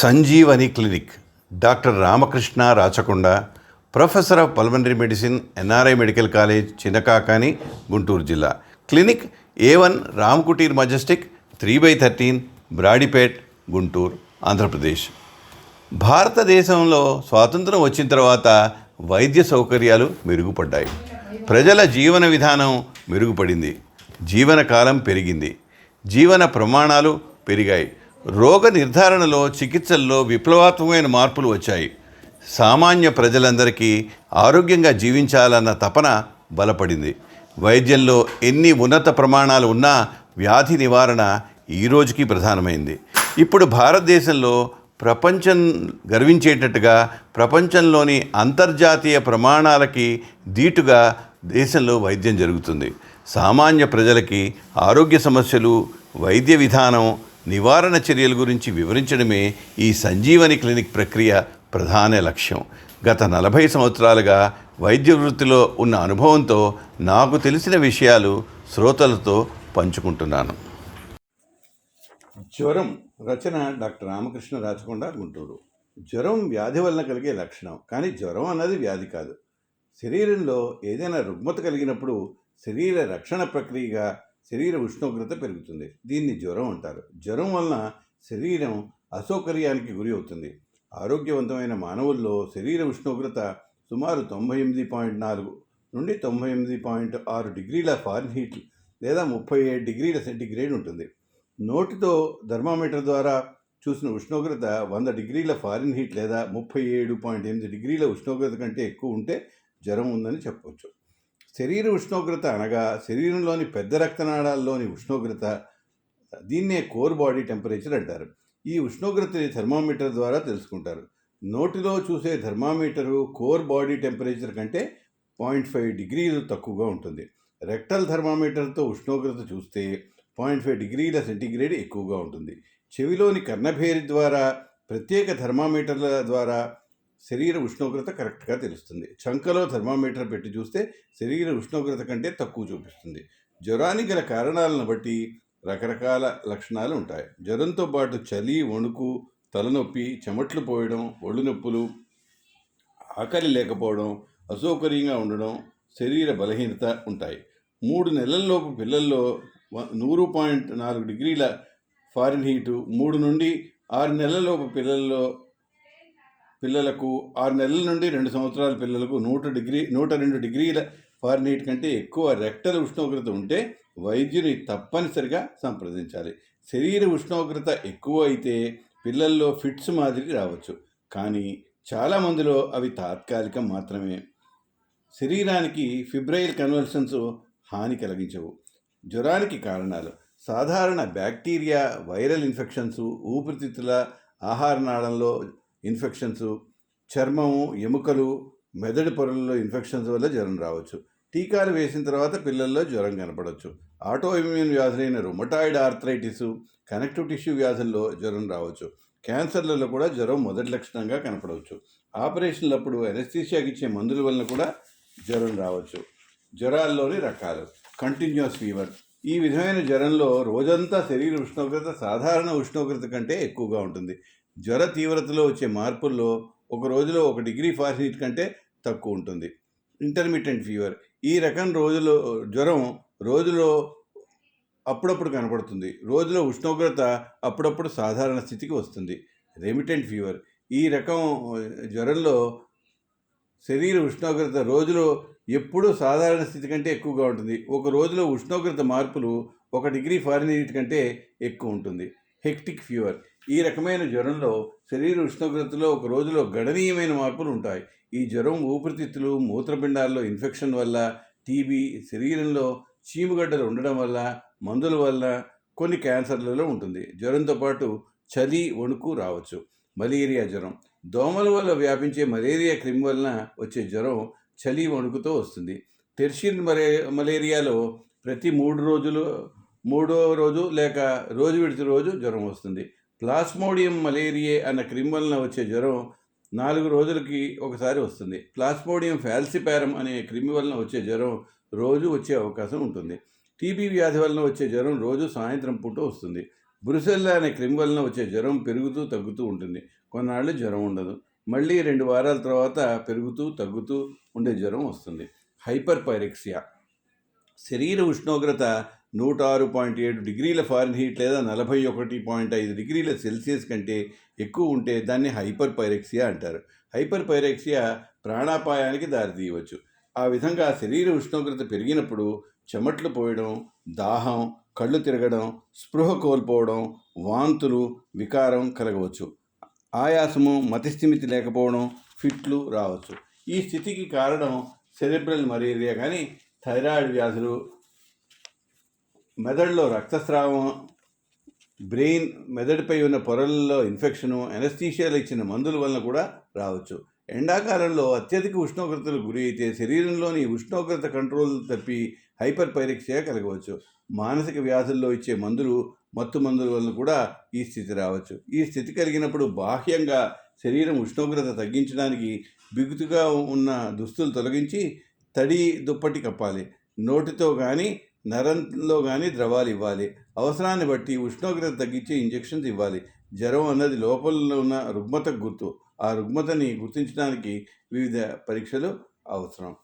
Sanjeevani clinic. Doctor Ramakrishna Rachakonda professor of pulmonary medicine NRI medical college Chinnakakani Guntur జిల్లా. Clinic A one Ramkutir majestic three by thirteen Brodipet Guntur Andhra Pradesh. భారతదేశంలో స్వాతంత్రం వచ్చిన తర్వాత వైద్య సౌకర్యాలు మెరుగుపడ్డాయి. ప్రజల జీవన విధానం మెరుగుపడింది. జీవన కాలం పెరిగింది. జీవన ప్రమాణాలు పెరిగాయి. రోగ నిర్ధారణలో చికిత్సల్లో విప్లవాత్మకమైన మార్పులు వచ్చాయి. సామాన్య ప్రజలందరికీ ఆరోగ్యంగా జీవించాలన్న తపన బలపడింది. వైద్యంలో ఎన్ని ఉన్నత ప్రమాణాలు ఉన్నా వ్యాధి నివారణ ఈ రోజుకి ప్రధానమైంది. ఇప్పుడు భారతదేశంలో ప్రపంచం గర్వించేటట్టుగా ప్రపంచంలోని అంతర్జాతీయ ప్రమాణాలకి దీటుగా దేశంలో వైద్యం జరుగుతుంది. సామాన్య ప్రజలకి ఆరోగ్య సమస్యలు వైద్య విధానం నివారణ చర్యల గురించి వివరించడమే ఈ సంజీవని క్లినిక్ ప్రక్రియ ప్రధాన లక్ష్యం. గత నలభై సంవత్సరాలుగా వైద్య వృత్తిలో ఉన్న అనుభవంతో నాకు తెలిసిన విషయాలు శ్రోతలతో పంచుకుంటున్నాను. జ్వరం రచన డాక్టర్ రామకృష్ణ రాచకొండ గుంటూరు. జ్వరం వ్యాధి వలన కలిగే లక్షణం. కానీ జ్వరం అన్నది వ్యాధి కాదు. శరీరంలో ఏదైనా రుగ్మత కలిగినప్పుడు శరీర రక్షణ ప్రక్రియగా శరీర ఉష్ణోగ్రత పెరుగుతుంది. దీన్ని జ్వరం అంటారు. జ్వరం వలన శరీరం అసౌకర్యానికి గురి అవుతుంది. ఆరోగ్యవంతమైన మానవుల్లో శరీర ఉష్ణోగ్రత సుమారు తొంభై ఎనిమిది పాయింట్ నాలుగు నుండి తొంభై ఎనిమిది పాయింట్ ఆరు డిగ్రీల ఫారెన్హీట్ లేదా ముప్పై ఏడు డిగ్రీల సెంటిగ్రేడ్ ఉంటుంది. నోటితో థర్మామీటర్ ద్వారా చూసిన ఉష్ణోగ్రత వంద డిగ్రీల ఫారెన్హీట్ లేదా ముప్పై ఏడు పాయింట్ ఎనిమిది డిగ్రీల ఉష్ణోగ్రత కంటే ఎక్కువ ఉంటే జ్వరం ఉందని చెప్పవచ్చు శరీర ఉష్ణోగ్రత అనగా శరీరంలోని పెద్ద రక్తనాళాల్లోని ఉష్ణోగ్రత దీన్నే కోర్ బాడీ టెంపరేచర్ అంటారు. ఈ ఉష్ణోగ్రతని థర్మామీటర్ ద్వారా తెలుసుకుంటారు. నోటిలో చూసే థర్మామీటరు కోర్ బాడీ టెంపరేచర్ కంటే పాయింట్ ఫైవ్ డిగ్రీలు తక్కువగా ఉంటుంది. రెక్టల్ థర్మామీటర్తో ఉష్ణోగ్రత చూస్తే పాయింట్ ఫైవ్ డిగ్రీల సెంటీగ్రేడ్ ఎక్కువగా ఉంటుంది. చెవిలోని కర్ణభేరి ద్వారా ప్రత్యేక థర్మామీటర్ల ద్వారా శరీర ఉష్ణోగ్రత కరెక్ట్గా తెలుస్తుంది. చంకలో థర్మామీటర్ పెట్టి చూస్తే శరీర ఉష్ణోగ్రత కంటే తక్కువ చూపిస్తుంది. జ్వరానికి గల కారణాలను బట్టి రకరకాల లక్షణాలు ఉంటాయి. జ్వరంతో పాటు చలి వణుకు తలనొప్పి చెమట్లు పోయడం ఒళ్ళు నొప్పులు ఆకలి లేకపోవడం అసౌకర్యంగా ఉండడం శరీర బలహీనత ఉంటాయి. మూడు నెలల్లోపు పిల్లల్లో నూరు పాయింట్ నాలుగు డిగ్రీల ఫారిన్ హీటు మూడు నుండి ఆరు నెలలలోపు పిల్లల్లో పిల్లలకు ఆరు నెలల నుండి రెండు సంవత్సరాల పిల్లలకు నూట డిగ్రీ నూట రెండు డిగ్రీల ఫారెన్హీట్ కంటే ఎక్కువ రెక్టల్ ఉష్ణోగ్రత ఉంటే వైద్యుని తప్పనిసరిగా సంప్రదించాలి. శరీర ఉష్ణోగ్రత ఎక్కువ అయితే పిల్లల్లో ఫిట్స్ మాదిరి రావచ్చు. కానీ చాలా మందిలో అవి తాత్కాలికం మాత్రమే. శరీరానికి ఫిబ్రైల్ కన్వల్షన్స్ హాని కలిగించవు. జ్వరానికి కారణాలు. సాధారణ బ్యాక్టీరియా వైరల్ ఇన్ఫెక్షన్స్ ఊపిరితిత్తుల ఆహార నాళంలో ఇన్ఫెక్షన్స్ చర్మము ఎముకలు మెదడు పొరల్లో ఇన్ఫెక్షన్స్ వల్ల జ్వరం రావచ్చు. టీకాలు వేసిన తర్వాత పిల్లల్లో జ్వరం కనపడవచ్చు ఆటో ఇమ్యూన్ వ్యాధులైన రుమటాయిడ్ ఆర్థరైటిస్ కనెక్టివ్ టిష్యూ వ్యాధుల్లో జ్వరం రావచ్చు. క్యాన్సర్లలో కూడా జ్వరం మొదటి లక్షణంగా కనపడవచ్చు ఆపరేషన్లప్పుడు ఎనస్థీషియాకి ఇచ్చే మందుల వలన కూడా జ్వరం రావచ్చు. జ్వరాల్లోని రకాలు. కంటిన్యూస్ ఫీవర్ ఈ విధమైన జ్వరంలో రోజంతా శరీర ఉష్ణోగ్రత సాధారణ ఉష్ణోగ్రత కంటే ఎక్కువగా ఉంటుంది. జ్వర తీవ్రతలో వచ్చే మార్పుల్లో ఒక రోజులో ఒక డిగ్రీ ఫారెన్హీట్ కంటే తక్కువ ఉంటుంది. Intermediate fever. ఈ రకం రోజులో జ్వరం రోజులో అప్పుడప్పుడు కనపడుతుంది. రోజులో ఉష్ణోగ్రత అప్పుడప్పుడు సాధారణ స్థితికి వస్తుంది. Remittent fever. ఈ రకం జ్వరంలో శరీర ఉష్ణోగ్రత రోజులో ఎప్పుడూ సాధారణ స్థితి కంటే ఎక్కువగా ఉంటుంది. ఒక రోజులో ఉష్ణోగ్రత మార్పులు ఒక డిగ్రీ ఫారెన్హీట్ కంటే ఎక్కువ ఉంటుంది. Hectic fever. ఈ రకమైన జ్వరంలో శరీర ఉష్ణోగ్రతలో ఒక రోజులో గణనీయమైన మార్పులు ఉంటాయి. ఈ జ్వరం ఊపిరితిత్తులు మూత్రపిండాల్లో ఇన్ఫెక్షన్ వల్ల టీబీ శరీరంలో చీముగడ్డలు ఉండడం వల్ల మందుల వల్ల కొన్ని క్యాన్సర్లలో ఉంటుంది. జ్వరంతో పాటు చలి వణుకు రావచ్చు. మలేరియా జ్వరం. దోమల వల్ల వ్యాపించే మలేరియా క్రిమి వలన వచ్చే జ్వరం చలి వణుకుతో వస్తుంది. టెర్షియన్ మలే మలేరియాలో ప్రతి మూడు రోజులు మూడో రోజు లేక రోజు విడిచి రోజు జ్వరం వస్తుంది. ప్లాస్మోడియం మలేరియే అన్న క్రిమి వలన వచ్చే జ్వరం నాలుగు రోజులకి ఒకసారి వస్తుంది. ప్లాస్మోడియం ఫ్యాల్సిపారం అనే క్రిమి వలన వచ్చే జ్వరం రోజు వచ్చే అవకాశం ఉంటుంది. టీబీ వ్యాధి వలన వచ్చే జ్వరం రోజు సాయంత్రం పూట వస్తుంది. బ్రుసెల్లా అనే క్రిమి వలన వచ్చే జ్వరం పెరుగుతూ తగ్గుతూ ఉంటుంది. కొన్నాళ్ళు జ్వరం ఉండదు. మళ్ళీ రెండు వారాల తర్వాత పెరుగుతూ తగ్గుతూ ఉండే జ్వరం వస్తుంది. హైపర్ పైరెక్సియా శరీర ఉష్ణోగ్రత నూట ఆరు పాయింట్ ఏడు డిగ్రీల ఫారెన్హీట్ లేదా నలభై ఒకటి పాయింట్ ఐదు డిగ్రీల సెల్సియస్ కంటే ఎక్కువ ఉంటే దాన్ని హైపర్ పైరెక్సియా అంటారు. హైపర్ పైరెక్సియా ప్రాణాపాయానికి దారితీయవచ్చు. ఆ విధంగా శరీర ఉష్ణోగ్రత పెరిగినప్పుడు చెమట్లు పోయడం దాహం కళ్ళు తిరగడం స్పృహ కోల్పోవడం వాంతులు వికారం కలగవచ్చు. ఆయాసము మతిస్థిమితి లేకపోవడం ఫిట్లు రావచ్చు. ఈ స్థితికి కారణం సెరెబ్రల్ మలేరియా కానీ థైరాయిడ్ వ్యాధులు మెదడులో రక్తస్రావం బ్రెయిన్ మెదడుపై ఉన్న పొరలలో ఇన్ఫెక్షను ఎనస్థీషియాలు ఇచ్చిన మందుల వలన కూడా రావచ్చు. ఎండాకాలంలో అత్యధిక ఉష్ణోగ్రతలకు గురి అయితే శరీరంలోని ఉష్ణోగ్రత కంట్రోల్ తప్పి హైపర్ పైరెక్సియా కలగవచ్చు. మానసిక వ్యాధుల్లో ఇచ్చే మందులు మత్తు మందుల వలన కూడా ఈ స్థితి రావచ్చు. ఈ స్థితి కలిగినప్పుడు బాహ్యంగా శరీరం ఉష్ణోగ్రత తగ్గించడానికి బిగుతుగా ఉన్న దుస్తులు తొలగించి తడి దుప్పటి కప్పాలి. నోటితో కానీ నరంలో కానీ ద్రవాలు ఇవ్వాలి. అవసరాన్ని బట్టి ఉష్ణోగ్రత తగ్గించే ఇంజెక్షన్స్ ఇవ్వాలి. జ్వరం అన్నది లోపల ఉన్న రుగ్మతకు గుర్తు. ఆ రుగ్మతని గుర్తించడానికి వివిధ పరీక్షలు అవసరం.